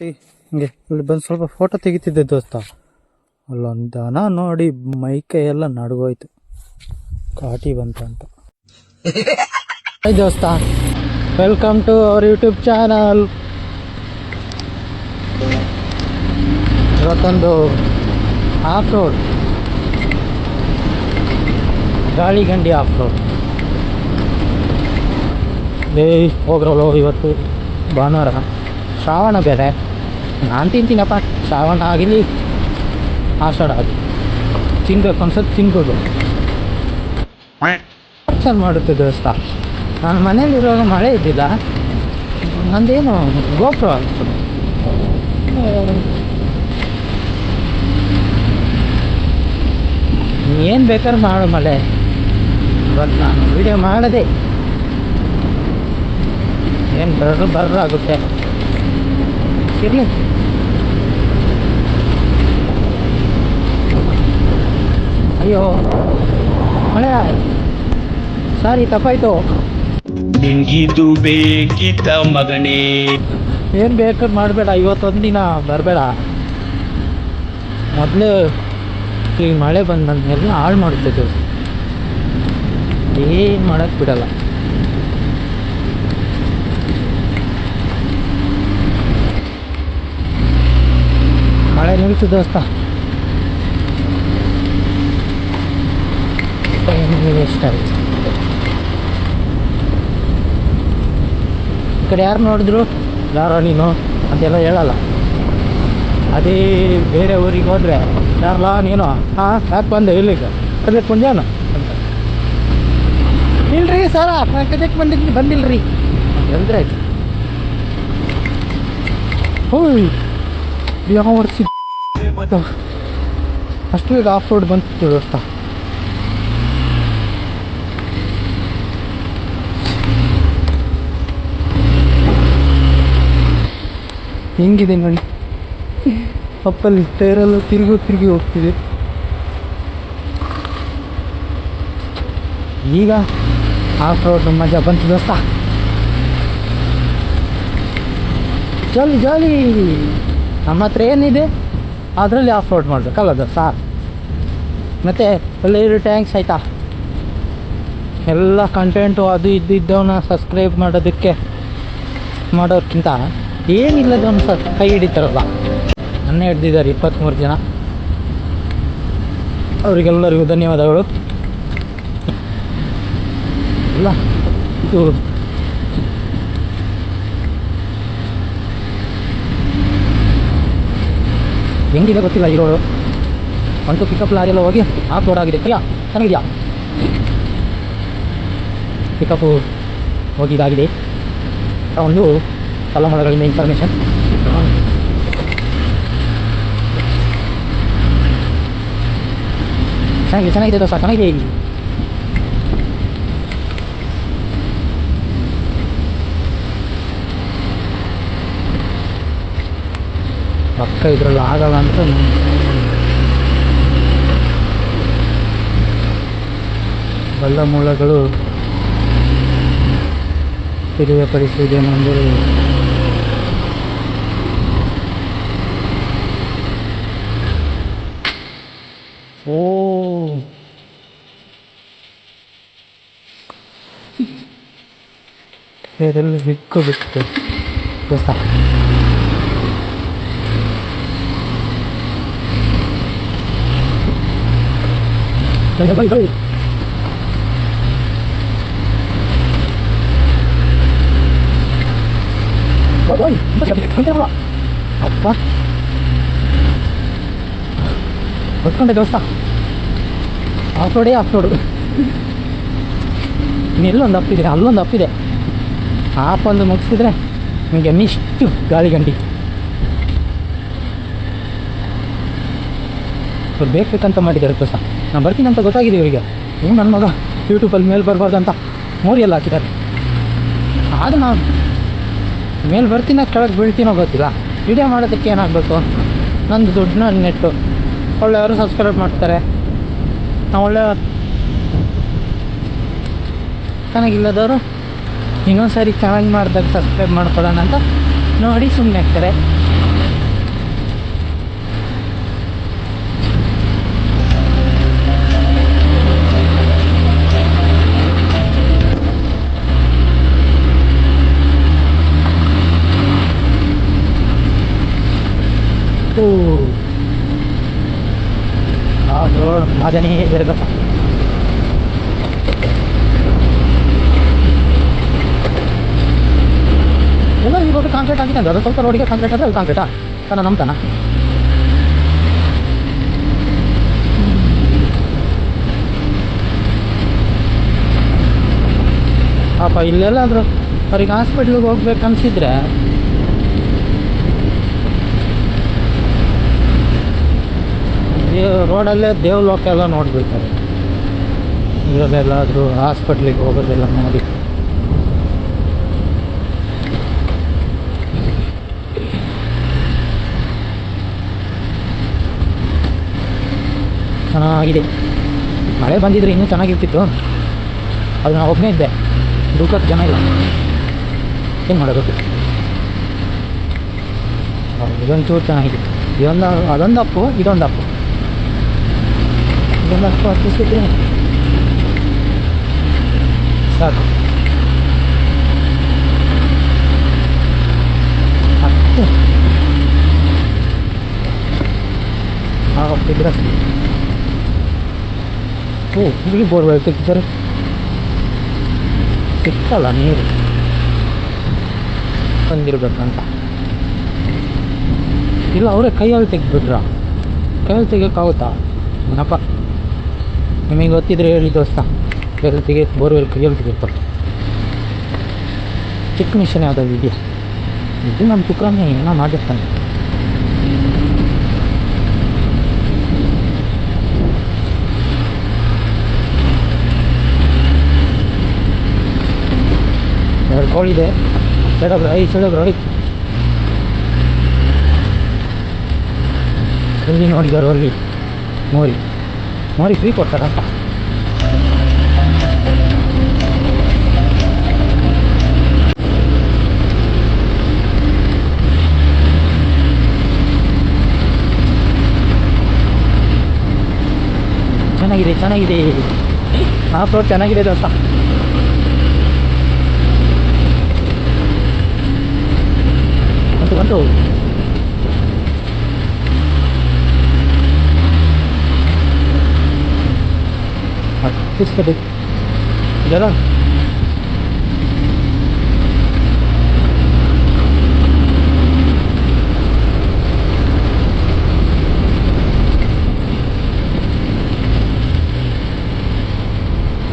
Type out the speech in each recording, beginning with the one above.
ಹಿಂಗೆ, ಇಲ್ಲಿ ಬಂದು ಸ್ವಲ್ಪ ಫೋಟೋ ತೆಗಿತಿದ್ದೆ ದೋಸ್ತ. ಅಲ್ಲೊಂದು ದನ ನೋಡಿ, ಮೈ ಕೈ ಎಲ್ಲ ನಡುಗೋಯ್ತು. ಕಾಟಿ ಬಂತಂತ ಹಾಯ್ ದೋಸ್ತ. Welcome to our YouTube channel ಇವತ್ತೊಂದು off road Galigandi off road ಲೇ ಹೋಗ್ರಲ್ಲೋ ಇವತ್ತು? ಭಾನುವಾರ. ಶ್ರಾವಣ ಬೇರೆ ನಾನು ತಿಂತೀನಪ್ಪ ಶ್ರಾವಣ ಆಗಿರಲಿ, ಆಷಾಢ ಆಗಲಿ ತಿನ್ಬೇಕು ಅನ್ಸತ್ತೆ ತಿನ್ಬೋದು. ಚೆನ್ನಾಗಿ ಮಾಡುತ್ತೆ ದೋಸ್ತ ನಾನು ಮನೇಲಿರುವಾಗ ಮಳೆ ಇದ್ದಿಲ್ಲ. ನಂದೇನು ಗೋಪುರ ಏನು ಬೇಕಾದ್ರೆ ಮಾಡು ಮಳೆ. ಇವತ್ತು ನಾನು ವೀಡಿಯೋ ಮಾಡದೆ. ಏನು ಬರ್ರ ಬರ್ರ ಆಗುತ್ತೆ Ayo. ಅಯ್ಯೋ ಮಳೆ. ಸಾರಿ ತಪ್ಪಾಯ್ತು. ನಿನ್ಗಿದು ಬೇಕಿತ್ತ ಮಗನೇ. ಏನು ಬೇಕು ಮಾಡಬೇಡ ಇವತ್ತೊಂದು ದಿನ ಬರಬೇಡ. ಮೊದಲು ಈ ಮಳೆ ಬಂದ ಮೇಲೆ ಹಾಳು ಮಾಡುತ್ತೆ ಏನು ಮಾಡೋಕ್ಕೆ ಬಿಡಲ್ಲ. ನಿಲ್ತು ದೋಸ್ತ ಈ ಕಡೆ ಯಾರು ನೋಡಿದ್ರು? ಯಾರೋ ನೀನು? ಅಂತೆಲ್ಲ ಹೇಳಲ್ಲ. ಅದೇ ಬೇರೆ ಊರಿಗೆ ಹೋದರೆ ಯಾರಲ್ಲ ನೀನು? ಹಾಂ ಯಾಕೆ ಬಂದೆ ಇಲ್ಲಿಗೆ? ಕದಕ್ಕೆ ಮುಂಜಾನು ಅಂತ. ಇಲ್ರಿ ಸರ ನಾನು ಕದಕ್ಕೆ ಬಂದಿದ್ದು ಬಂದಿಲ್ರಿ. ಅಂದರೆ ಆಯ್ತು? ಹ್ಞೂ ಯಾವ ವರ್ಷ ಅಷ್ಟು ಇದು ಆಫ್ ರೋಡ್ ಬಂತು ದೋಸ್ತ ಹೆಂಗಿದೆ ನೋಡಿ. ಅಪ್ಪಲ್ಲಿ ಟೈರೆಲ್ಲ ತಿರುಗಿ ತಿರುಗಿ ಹೋಗ್ತಿದೆ. ಈಗ ಆಫ್ ರೋಡ್ ಮಜಾ ಬಂತು ದೋಸ್ತ ಜಾಲಿ ಜಾಲಿ ನಮ್ಮ ಹತ್ರ ಏನಿದೆ? ಅದರಲ್ಲಿ ಆಫ್ ರೋಡ್ ಮಾಡಬೇಕಲ್ಲ ದೋಸ್ತ ಮತ್ತು ಒಳ್ಳೆಯ ಟ್ಯಾಂಕ್ಸ್ ಆಯಿತಾ? ಎಲ್ಲ ಕಂಟೆಂಟು ಅದು ಇದ್ದಿದ್ದವನ್ನ ಸಬ್ಸ್ಕ್ರೈಬ್ ಮಾಡೋದಕ್ಕೆ ಮಾಡೋರ್ಕಿಂತ ಒಂದು ಸರ್ ಕೈ ಹಿಡಿತಾರಲ್ಲ? ನನ್ನ ಹಿಡ್ದಿದ್ದಾರೆ ಇಪ್ಪತ್ತ್ಮೂರು ಜನ. ಅವರಿಗೆಲ್ಲರಿಗೂ ಧನ್ಯವಾದಗಳು. ಇಲ್ಲ ಇದು ಹೆಂಗಿದೆ ಗೊತ್ತಿಲ್ಲ ಈ ರೋಡು ಒಂದು ಪಿಕಪ್ ಲಾರಿ ಎಲ್ಲ ಹೋಗಿ ಆಫ್ ರೋಡ್ ಆಗಿದೆ. ಯಾ, ಚೆನ್ನಾಗಿದೆಯಾ? ಪಿಕಪ್ಪು ಹೋಗಿ ಇದಾಗಿದೆ ಒಂದು ತಲೆಮಾರುಗಳಿಂದ ಇನ್ಫಾರ್ಮೇಷನ್ ಚೆನ್ನಾಗಿದೆ ಚೆನ್ನಾಗಿದೆ ದೋಸ್ತ ಚೆನ್ನಾಗಿದೆ ಪಕ್ಕ ಇದ್ರಲ್ಲಿ ಆಗಲ್ಲ ಅಂತ ಬಲ್ಲ ಮೂಲಗಳು ತಿಳಿಯಪಡಿಸುವುದೇನೆಂದರೆ ಓ. ಇದೆಲ್ಲ ಬಿಕ್ಕು ಬಿಟ್ಟು ದೋಸ್ತ ಬೈ ಬೈ ಬೈ ಓಯ್ ಅಪ್ಪ ಹೊತ್ಕೊಂಡೆ ದೋಸ್ತ ಆಫ್ ರೋಡೇ ಆಫ್ ರೋಡು ಇನ್ನೆಲ್ಲೊಂದು ಅಪ್ಪಿದೆ ಅಲ್ಲೊಂದು ಅಪ್ಪಿದೆ ಆಫ್ ಒಂದು ಮುಗಿಸಿದ್ರೆ ನಿಮಗೆ ನಿಷ್ಟು ಗಾಳಿ ಗಂಟಿ ಅವ್ರು ಬೇಕಂತ ಮಾಡಿದ್ದಾರೆ ದೋಸ್ತ ನಾನು ಬರ್ತೀನಿ ಅಂತ ಗೊತ್ತಾಗಿದೆ ಇವರಿಗೆ. ಇವ್ನು ನನ್ನ ಮಗ ಯೂಟ್ಯೂಬಲ್ಲಿ ಮೇಲೆ ಬರಬಾರ್ದು ಅಂತ ಮೋರಿ ಎಲ್ಲ ಹಾಕಿದ್ದಾರೆ. ಆದ್ರೆ ನಾನು ಮೇಲೆ ಬರ್ತೀನ ಕೆಳಗೆ ಬೀಳ್ತೀನೋ ಗೊತ್ತಿಲ್ಲ. ವಿಡಿಯೋ ಮಾಡೋದಕ್ಕೆ ಏನಾಗಬೇಕು? ನಂದು ದುಡ್ಡನ್ನ ನೆಟ್ಟು. ಒಳ್ಳೆಯವರು ಸಬ್ಸ್ಕ್ರೈಬ್ ಮಾಡ್ತಾರೆ. ನಾವು ಒಳ್ಳೆ ಚೆನ್ನಾಗಿಲ್ಲದವರು ಇನ್ನೊಂದು ಸಾರಿ ಚೆನ್ನಾಗಿ ಮಾಡಿದಾಗ ಸಬ್ಸ್ಕ್ರೈಬ್ ಮಾಡ್ಕೊಳ್ಳೋಣ ಅಂತ ನೋಡಿ ಸುಮ್ಮನೆ ಆಗ್ತಾರೆ ಮಜನೇ ಗೊತ್ತಾ ಎಲ್ಲ ಈ ರೋಡ್ ಕಾಂಕ್ರೀಟ್ ಆಗಿದೆ ಅಂದ್ರೆ ಅದು ಸ್ವಲ್ಪ ರೋಡಿಗೆ ಕಾಂಕ್ರೀಟ್ ಆದರೆ ಅದು ಕಾಂಕ್ರೀಟಾ ತನ ನಮ್ತನ. ಪಾಪ ಇಲ್ಲೆಲ್ಲಾದರೂ ಅವ್ರಿಗೆ ಹಾಸ್ಪಿಟ್ಲಿಗೆ ಹೋಗ್ಬೇಕು ಅನ್ಸಿದ್ರೆ ರೋಡಲ್ಲೇ ದೇವಲೋಕ ಎಲ್ಲ ನೋಡಿಬಿಡ್ತಾರೆ. ಇದರಲ್ಲೆಲ್ಲಾದರೂ ಹಾಸ್ಪಿಟ್ಲಿಗೆ ಹೋಗೋದೆಲ್ಲ ನೋಡಿ. ಚೆನ್ನಾಗಿದೆ ಮಳೆ ಬಂದಿದ್ರೆ ಇನ್ನೂ ಚೆನ್ನಾಗಿರ್ತಿತ್ತು. ಅದು ನಾನು ಒಬ್ಬನೇ ಇದ್ದೆ. ದುಃಖಕ್ಕೆ ಜನ ಇಲ್ಲ. ಏನು ಮಾಡೋದು? ಇದೊಂಚೂರು ಚೆನ್ನಾಗಿದೆ ಇದೊಂದು, ಅದೊಂದು ಅಪ್ಪು, ಇದೊಂದು ಅಪ್ಪು. ಇದೊಂದು ಅಪ್ಪು ಹತ್ತಿಸಿದ್ರೆ ಸಾಕು ಹತ್ತು ಹಾಕಿದ್ರೆ ಓ ಇಲ್ಲಿ ಬೋರ್ವೆಲ್ ತೆಗಿತಾರೆ ಸಿಕ್ಕಲ್ಲ ನೀರು ಬಂದಿರ್ಬೇಕಂತ ಇಲ್ಲ ಅವರೇ ಕೈಯಲ್ಲಿ ತೆಗ್ದುಬಿಟ್ರ ಕೈಯಲ್ಲಿ ತೆಗಿಯೋಕ್ಕಾಗುತ್ತಾ ಏನಪ್ಪ ನಿಮಗೆ ಗೊತ್ತಿದ್ರೆ ಹೇಳಿ ದೋಸ್ತ. ಎಲ್ಲಿ ತೆಗಿ ಬೋರ್ವೆಲ್ ಕೈಯಲ್ಲಿ ತೆಗಿತಾರೆ ಚಿಕ್ಕ ಮಿಷನ್ ಯಾವುದಾದ್ರು ಇದೆಯಾ? ಇದು ನಮ್ಮ ತುಕಾಮಿ ಏನೋ ಮಾಡಿರ್ತಾನೆ ಎರಡು ಕೋಳಿದೆ ಸೈಡಬ್ರು ಐದು ಸೈಡಬ್ರು ಐದು ಎಲ್ಲಿ ನೋಡಿದಾರು ಅಲ್ಲಿ ಮೋರಿ ಮೋರಿ ಫ್ರೀ ಕೊಡ್ತಾರಂತ ಚೆನ್ನಾಗಿದೆ ಚೆನ್ನಾಗಿದೆ. ಆಫ್ ರೋಡ್ ಚೆನ್ನಾಗಿದೆ ದೋಸ್ತ ಬಂತು ಬಂತು ಇದೆಲ್ಲ?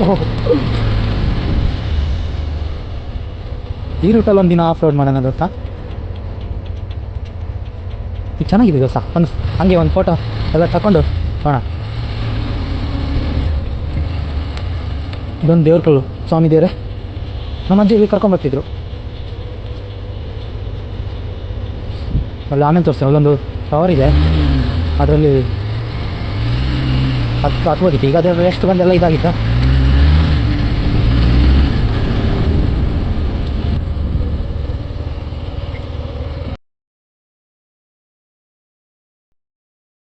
ಓಹ್. ಈ ರೂಟಲ್ಲಿ ಒಂದಿನ ಆಫ್ ರೋಡ್ ಮಾಡೋಣ ಗೊತ್ತಾ? ಇದು ಚೆನ್ನಾಗಿದೆ ದೋಸ್ತ. ಒಂದು ಹಂಗೆ ಒಂದು ಫೋಟೋ ಎಲ್ಲ ತಗೊಂಡು ಹೋಣ ಇದೊಂದು ದೇವ್ರ ಸ್ವಾಮಿ ದೇವ್ರೆ, ನಮ್ಮ ಅಜ್ಜಿ ಕರ್ಕೊಂಬರ್ತಿದ್ರು ಅಲ್ಲಿ ಆಮೇಲೆ ತೋರಿಸ್ತೀನಿ ಅಲ್ಲೊಂದು ಟವರ್ ಇದೆ. ಅದರಲ್ಲಿ ಹತ್ತು ಹೋಗಿತ್ತು. ಈಗ ಅದರಲ್ಲಿ ಎಷ್ಟು ಬಂದೆಲ್ಲ ಇದಾಗಿತ್ತು?